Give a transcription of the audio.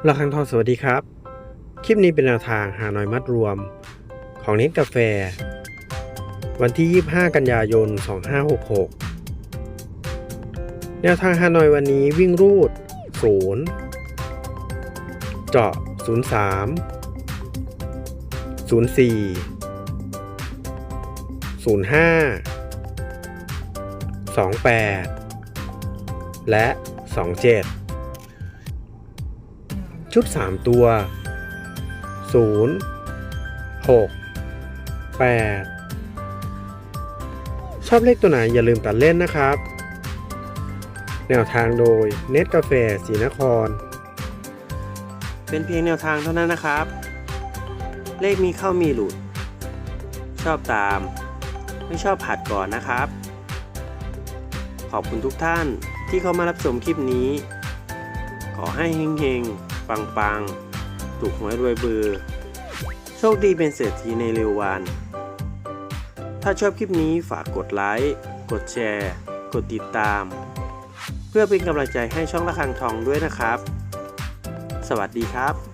เระคังทองสวัสดีครับ คลิปนี้เป็นแนวทางหาหน้อยมัดรวม ของเน็ตกาแฟ วันที่ 25 กันยายน 2566 แนวทางฮานอยวันนี้วิ่งรูด 0 เจาะ 03 04 05 28 และ 27 ชุด 3 ตัว 0 6 8 ชอบเลขตัวไหนอย่าลืมตัดเล่นนะครับ แนวทางโดยเน็ตกาแฟสีนคร เป็นเพียงแนวทางเท่านั้นนะครับ เลขมีเข้ามีหลุด ชอบตาม ไม่ชอบผัดก่อนนะครับ ขอบคุณทุกท่านที่เข้ามารับชมคลิปนี้ ขอให้เฮงๆ ปังๆถูกหวยรวยเบือ โชคดีเป็นเศรษฐีในเร็ววัน ถ้าชอบคลิปนี้ฝากกดไลค์ กดแชร์ กดติดตาม เพื่อเป็นกำลังใจให้ช่องระฆังทองด้วยนะครับ สวัสดีครับ